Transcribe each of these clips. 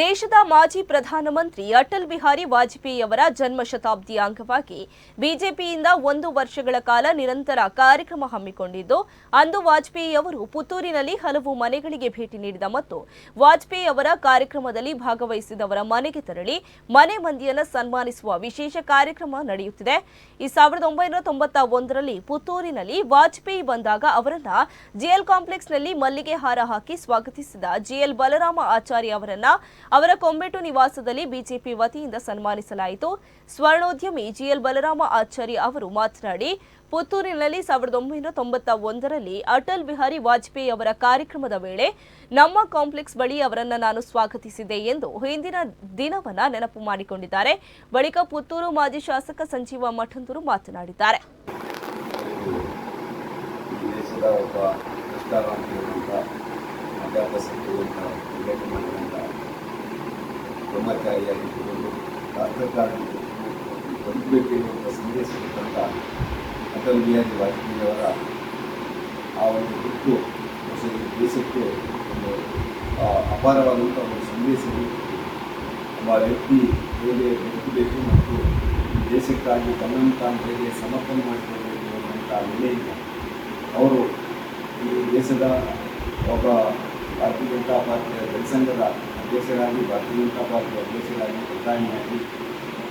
ದೇಶದ ಮಾಜಿ ಪ್ರಧಾನಮಂತ್ರಿ ಅಟಲ್ ಬಿಹಾರಿ ವಾಜಪೇಯಿ ಅವರ ಜನ್ಮ ಶತಾಬ್ದಿಯ ಅಂಗವಾಗಿ ಬಿಜೆಪಿಯಿಂದ ಒಂದು ವರ್ಷಗಳ ಕಾಲ ನಿರಂತರ ಕಾರ್ಯಕ್ರಮ ಹಮ್ಮಿಕೊಂಡಿದ್ದು, ಅಂದು ವಾಜಪೇಯಿ ಅವರು ಪುತ್ತೂರಿನಲ್ಲಿ ಹಲವು ಮನೆಗಳಿಗೆ ಭೇಟಿ ನೀಡಿದ ಮತ್ತು ವಾಜಪೇಯಿ ಅವರ ಕಾರ್ಯಕ್ರಮದಲ್ಲಿ ಭಾಗವಹಿಸಿದವರ ಮನೆಗೆ ತೆರಳಿ ಮನೆ ಮಂದಿಯನ್ನು ಸನ್ಮಾನಿಸುವ ವಿಶೇಷ ಕಾರ್ಯಕ್ರಮ ನಡೆಯುತ್ತಿದೆ. ಈ ಸಾವಿರದ ಒಂಬೈನೂರ ತೊಂಬತ್ತ ಒಂದರಲ್ಲಿ ಪುತ್ತೂರಿನಲ್ಲಿ ವಾಜಪೇಯಿ ಬಂದಾಗ ಅವರನ್ನ ಜಿಎಲ್ ಕಾಂಪ್ಲೆಕ್ಸ್ನಲ್ಲಿ ಮಲ್ಲಿಗೆ ಹಾರ ಹಾಕಿ ಸ್ವಾಗತಿಸಿದ ಜಿಎಲ್ ಬಲರಾಮ ಆಚಾರ್ಯ ಅವರನ್ನ ಅವರ ಕೊಂಬೆಟು ನಿವಾಸದಲ್ಲಿ ಬಿಜೆಪಿ ವತಿಯಿಂದ ಸನ್ಮಾನಿಸಲಾಯಿತು. ಸ್ವರ್ಣೋದ್ಯಮಿ ಜಿಎಲ್ ಬಲರಾಮ ಆಚಾರ್ಯ ಅವರು ಮಾತನಾಡಿ, ಪುತ್ತೂರಿನಲ್ಲಿ ಸಾವಿರದ ಒಂಬೈನೂರ ತೊಂಬತ್ತ ಒಂದರಲ್ಲಿ ಅಟಲ್ ಬಿಹಾರಿ ವಾಜಪೇಯಿ ಅವರ ಕಾರ್ಯಕ್ರಮದ ವೇಳೆ ನಮ್ಮ ಕಾಂಪ್ಲೆಕ್ಸ್ ಬಳಿ ಅವರನ್ನು ನಾನು ಸ್ವಾಗತಿಸಿದೆ ಎಂದು ಹಿಂದಿನ ದಿನವನ್ನ ನೆನಪು ಮಾಡಿಕೊಂಡಿದ್ದಾರೆ. ಬಳಿಕ ಪುತ್ತೂರು ಮಾಜಿ ಶಾಸಕ ಸಂಜೀವ ಮಠಂದೂರು ಮಾತನಾಡಿದ್ದಾರೆ. ನಿಷ್ಠಾವಂತಿರುವಂಥ ಅಧ್ಯಾಪಕರಂತ ಉಲ್ಲೇಖ ಮಾಡಿದಂಥ ಬ್ರಹ್ಮಚಾರಿಯಾಗಿದ್ದುಕೊಂಡು ರಾಷ್ಟ್ರಕ್ಕಾಗಿ ಬದುಕಬೇಕು ಎನ್ನುವಂಥ ಸಂದೇಶ ಅಟಲ್ ಬಿಹಾರಿ ವಾಜಪೇಯಿ ಅವರ ಆ ಒಂದು ಹೊಸದು ದೇಶಕ್ಕೆ ಒಂದು ಅಪಾರವಾದಂಥ ಒಂದು ಸಂದೇಶವು. ಒಬ್ಬ ವ್ಯಕ್ತಿ ಹೇಗೆ ಬದುಕಬೇಕು ಮತ್ತು ದೇಶಕ್ಕಾಗಿ ತನ್ನನ್ನು ತಾನು ಹೇಗೆ ಸಮರ್ಪಣೆ ಮಾಡಿಕೊಳ್ಬೇಕು ಅನ್ನುವಂಥ ನೆಲೆಯಿಂದ ಅವರು ಈ ದೇಶದ ಒಬ್ಬ ಭಾರತೀಯ ಜನತಾ ಪಾರ್ಟಿಯ ಜನಸಂಘದ ಅಧ್ಯಕ್ಷರಾಗಿ ಭಾರತೀಯ ಜನತಾ ಪಾರ್ಟಿ ಅಧ್ಯಕ್ಷರಾಗಿ ಪ್ರಧಾನಿಯಾಗಿ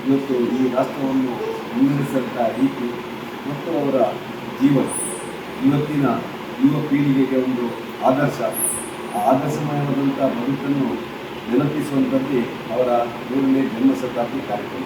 ಇವತ್ತು ಈ ರಾಷ್ಟ್ರವನ್ನು ಮುನ್ನಡೆಸಿದಂಥ ರೀತಿ ಮತ್ತು ಅವರ ಜೀವನ, ಇವತ್ತಿನ ಯುವ ಪೀಳಿಗೆಗೆ ಒಂದು ಆದರ್ಶ. ಆದರ್ಶಮಯವಾದಂಥ ಬದುಕನ್ನು ನೆನಪಿಸುವಂಥದ್ದೇ ಅವರ ಮೂರನೇ ಜನ್ಮ ಕಾರ್ಯಕ್ರಮ.